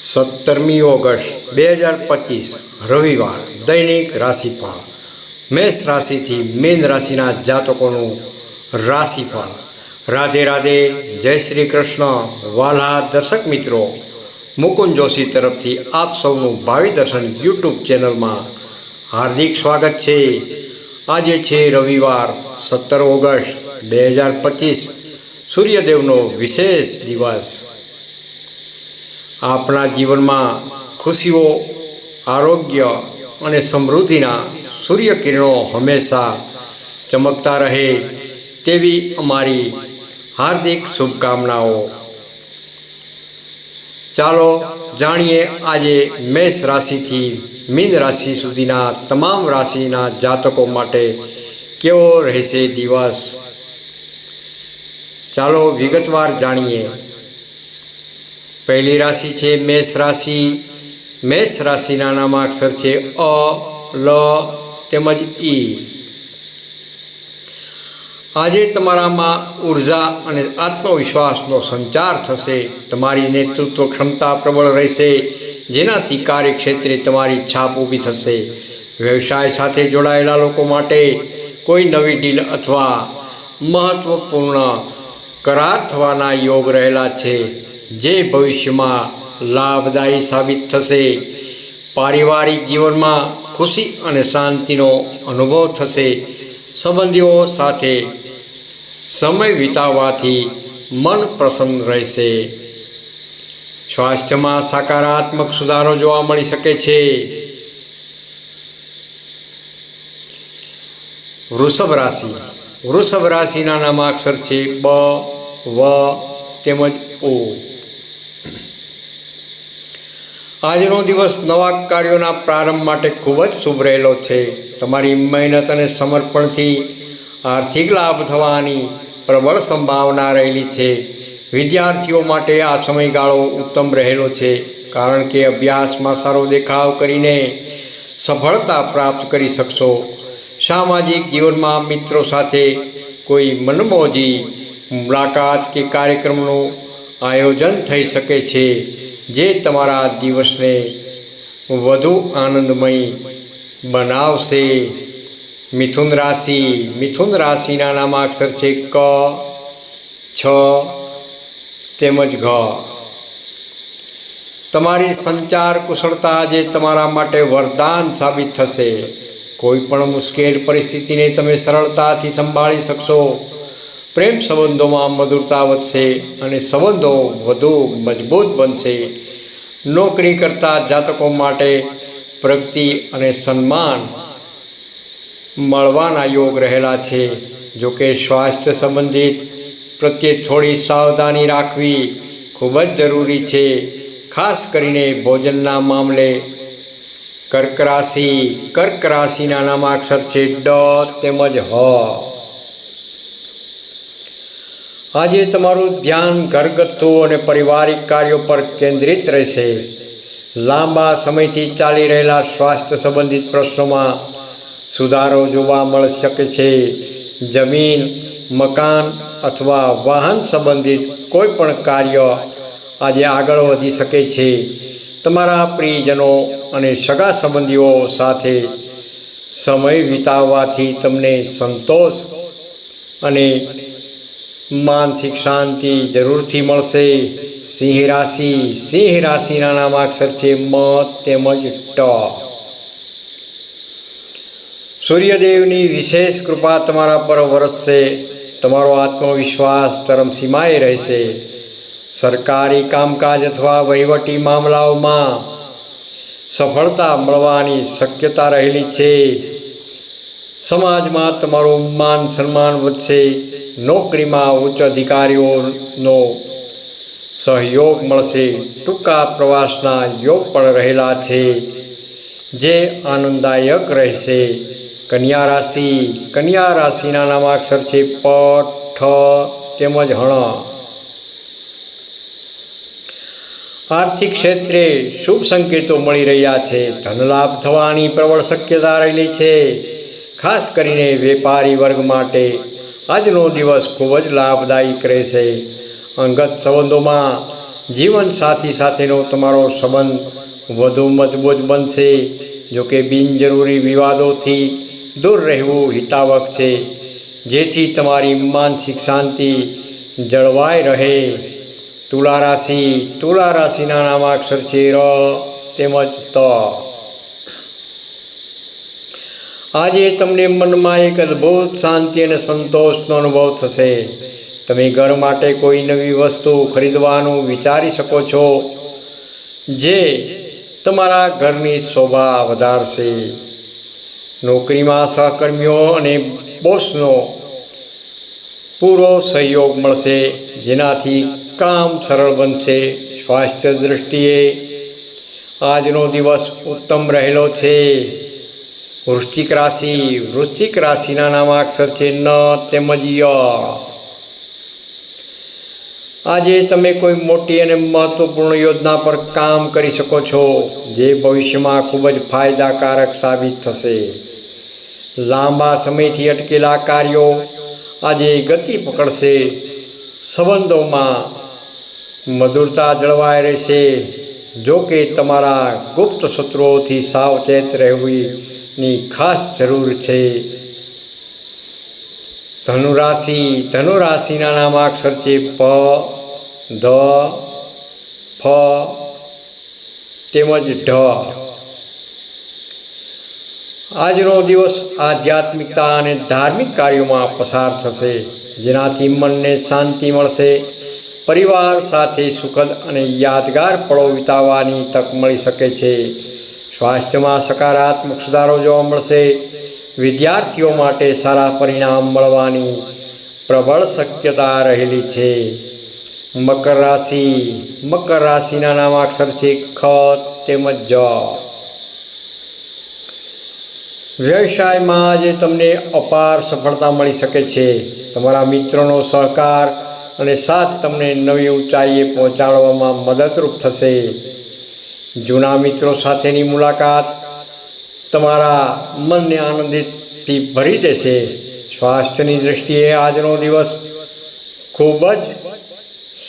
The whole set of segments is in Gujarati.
સત્તરમી ઓગસ્ટ બે હજાર પચીસ, રવિવાર, દૈનિક રાશિફળ. મેષ રાશિથી મીન રાશિના જાતકોનું રાશિફળ. રાધે રાધે, જય શ્રી કૃષ્ણ. વાલા દર્શક મિત્રો, મુકુંદ જોશી તરફથી આપ સૌનું ભાવિ દર્શન યુટ્યુબ ચેનલમાં હાર્દિક સ્વાગત છે. આજે છે રવિવાર, સત્તર ઓગસ્ટ બે હજાર પચીસ. સૂર્યદેવનો વિશેષ દિવસ. આપણા જીવનમાં ખુશીઓ, આરોગ્ય અને સમૃદ્ધિના સૂર્યકિરણો હંમેશા ચમકતા રહે તેવી અમારી હાર્દિક શુભકામનાઓ. ચાલો જાણીએ આજે મેષ રાશિથી મીન રાશિ સુધીના તમામ રાશિના જાતકો માટે કેવો રહેશે દિવસ? ચાલો વિગતવાર જાણીએ. પહેલી રાશિ છે મેષ રાશિ. મેષ રાશિના નામાક્ષર છે અ, લ, તેમજ ઈ આજે તમારામાં ઊર્જા અને આત્મવિશ્વાસનો સંચાર થશે. તમારી નેતૃત્વ ક્ષમતા પ્રબળ રહેશે. જેનાથી કાર્યક્ષેત્રે તમારી છાપ ઊભી થશે. વ્યવસાય સાથે જોડાયેલા લોકો માટે કોઈ નવી ડીલ અથવા મહત્વપૂર્ણ કરાર થવાના યોગ રહેલા છે. જે ભવિષ્યમાં લાભદાયી સાબિત થશે. પારિવારિક જીવનમાં ખુશી અને શાંતિનો અનુભવ થશે. સંબંધીઓ સાથે સમય વિતાવવાથી મન પ્રસન્ન રહેશે. સ્વાસ્થ્યમાં સકારાત્મક સુધારો જોવા મળી શકે છે. વૃષભ રાશિ. વૃષભ રાશિના નામાક્ષર છે બ, વ, તેમજ ઓ. આજનો દિવસ નવા કાર્યોના પ્રારંભ માટે ખૂબ જ શુભ રહેલો છે. તમારી મહેનત અને સમર્પણથી આર્થિક લાભ થવાની પ્રબળ સંભાવના રહેલી છે. વિદ્યાર્થીઓ માટે આ સમયગાળો ઉત્તમ રહેલો છે, કારણ કે અભ્યાસમાં સારો દેખાવ કરીને સફળતા પ્રાપ્ત કરી શકશો. સામાજિક જીવનમાં મિત્રો સાથે કોઈ મનમોજી, મુલાકાત કે કાર્યક્રમનું આયોજન થઈ શકે છે. જે તમારા દિવસને વધુ આનંદમય બનાવશે. મિથુન રાશિ, મિથુન રાશિના નામાક્ષર છે ક, છ, તેમજ ઘ. તમારી સંચાર કુશળતા આજે તમારા માટે વરદાન સાબિત થશે. કોઈ પણ મુશ્કેલ પરિસ્થિતિને તમે સરળતાથી સંભાળી શકશો. પ્રેમ સંબંધોમાં મધુરતા વધશે અને સંબંધો વધુ મજબૂત બનશે. નોકરી કરતા જાતકો માટે પ્રગતિ અને સન્માન મળવાના યોગ રહેલા છે. જોકે સ્વાસ્થ્ય સંબંધિત પ્રત્યે થોડી સાવધાની રાખવી ખૂબ જ જરૂરી છે. ખાસ કરીને ભોજનના મામલે કર્ક રાશિ, કર્ક રાશિના નામાક્ષર છે ડ તેમજ હ. આજે તમારું ધ્યાન ઘરગથ્થુ અને પારિવારિક કાર્યો પર કેન્દ્રિત રહેશે. લાંબા સમયથી ચાલી રહેલા સ્વાસ્થ્ય સંબંધિત પ્રશ્નોમાં સુધારો જોવા મળી શકે છે. જમીન, મકાન અથવા વાહન સંબંધિત કોઈ પણ કાર્ય આજે આગળ વધી શકે છે. તમારા પ્રિયજનો અને સગા સંબંધીઓ સાથે સમય વિતાવવાથી તમને સંતોષ અને માનસિક શાંતિ જરૂરથી મળશે. સિંહ રાશિ, સિંહ રાશિના નામાક્ષર છે મ તેમજ ટ. સૂર્યદેવની વિશેષ કૃપા તમારા પર વરસશે. તમારો આત્મવિશ્વાસ ચરમસીમાએ રહેશે. સરકારી કામકાજ અથવા વહીવટી મામલાઓમાં સફળતા મળવાની શક્યતા રહેલી છે. સમાજમાં તમારું માન સન્માન વધશે. નોકરીમાં ઉચ્ચ અધિકારીઓનો સહયોગ મળશે. ટૂંકા પ્રવાસના યોગ પણ રહેલા છે. જે આનંદદાયક રહેશે. કન્યા રાશિ, કન્યા રાશિના નામાક્ષર છે પ, ઠ તેમજ હણ આર્થિક ક્ષેત્રે શુભ સંકેતો મળી રહ્યા છે. ધનલાભ થવાની પ્રબળ શક્યતા રહેલી છે. ખાસ કરીને વેપારી વર્ગ માટે આજનો દિવસ ખૂબ જ લાભદાયક રહેશે અંગત સંબંધોમાં જીવનસાથી સાથેનો તમારો સંબંધ વધુ મજબૂત બનશે. જોકે બિનજરૂરી વિવાદોથી દૂર રહેવું હિતાવક છે. જેથી તમારી માનસિક શાંતિ જળવાઈ રહે. તુલા રાશિ, તુલા રાશિના નામાક્ષર છે ર તેમજ ત. આજે તમને મનમાં એક અદ્ભુત શાંતિ અને સંતોષનો અનુભવ થશે. તમે ઘર માટે કોઈ નવી વસ્તુ ખરીદવાનું વિચારી શકો છો, જે તમારા ઘરની શોભા વધારશે. નોકરીમાં સહકર્મીઓ અને બોસનો પૂરો સહયોગ મળશે, જેનાથી કામ સરળ બનશે. સ્વાસ્થ્ય દૃષ્ટિએ આજનો દિવસ ઉત્તમ રહેલો છે. વૃશ્ચિક રાશિ, વૃશ્ચિક રાશિના નામાક્ષર છે ન, તેમજ ય. આજે તમે કોઈ મોટી અને મહત્વપૂર્ણ યોજના પર કામ કરી શકો છો, જે ભવિષ્યમાં ખૂબ જ ફાયદાકારક સાબિત થશે. લાંબા સમયથી અટકેલા કાર્યો આજે ગતિ પકડશે, સંબંધોમાં મધુરતા જળવાઈ રહેશે. જો કે તમારા ગુપ્ત શત્રુઓથી સાવચેત રહેવીની ખાસ જરૂર છે. ધનુરાશિ, ધનુરાશિના નામાક્ષર છે પ, ધ, ફ, તેમજ ઢ. આજનો દિવસ આધ્યાત્મિકતા અને ધાર્મિક કાર્યોમાં પસાર થશે, જેનાથી મનને શાંતિ મળશે, પરિવાર સાથે સુખદ અને યાદગાર પળો વિતાવવાની તક મળી શકે છે. સ્વાસ્થ્યમાં સકારાત્મક સુધારો જોવા મળશે. વિદ્યાર્થીઓ માટે સારા પરિણામ મળવાની પ્રબળ શક્યતા રહેલી છે. મકર રાશિ, મકર રાશિના નામાક્ષર છે ખ તેમજ જ વ્યવસાયમાં આજે તમને અપાર સફળતા મળી શકે છે. તમારા મિત્રોનો સહકાર અને સાથ તમને નવી ઊંચાઈએ પહોંચાડવામાં મદદરૂપ થશે. જૂના મિત્રો સાથેની મુલાકાત તમારા મનને આનંદિતથી ભરી દેશે. સ્વાસ્થ્યની દૃષ્ટિએ આજનો દિવસ ખૂબ જ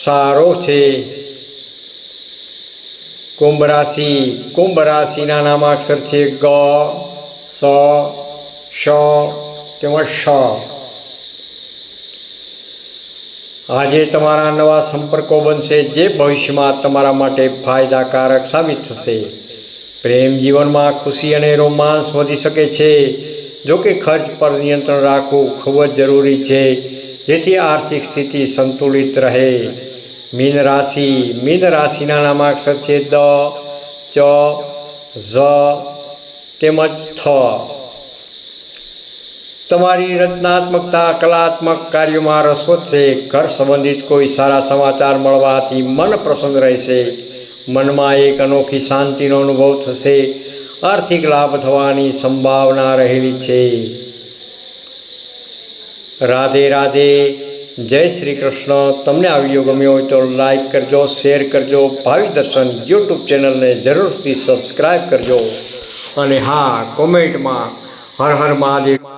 સારો છે. કુંભ રાશિ, કુંભ રાશિના નામાક્ષર છે ગ, સ શ તેમજ શ આજે તમારા નવા સંપર્કો બનશે જે ભવિષ્યમાં તમારા માટે ફાયદાકારક સાબિત થશે. પ્રેમ જીવનમાં ખુશી અને રોમાંસ વધી શકે છે. જો કે ખર્ચ પર નિયંત્રણ રાખવું ખૂબ જ જરૂરી છે, જેથી આર્થિક સ્થિતિ સંતુલિત રહે. મીન રાશિ, મીન રાશિના નામાક્ષર છે દ, ચ, ઝ, તેમજ થ. તમારી રચનાત્મકતા, કલાત્મક કાર્યોમાં રસ વધશે ઘર સંબંધિત કોઈ સારા સમાચાર મળવાથી મન પ્રસન્ન રહેશે. મનમાં એક અનોખી શાંતિનો અનુભવ થશે. આર્થિક લાભ થવાની સંભાવના રહેલી છે. રાધે રાધે. જય શ્રી કૃષ્ણ. તમને આ વીડિયો ગમ્યો હોય તો લાઈક કરજો, શેર કરજો, ભાવિ દર્શન યુટ્યુબ ચેનલને જરૂરથી સબસ્ક્રાઈબ કરજો. અને હા, કોમેન્ટમાં હર હર મહાદેવ.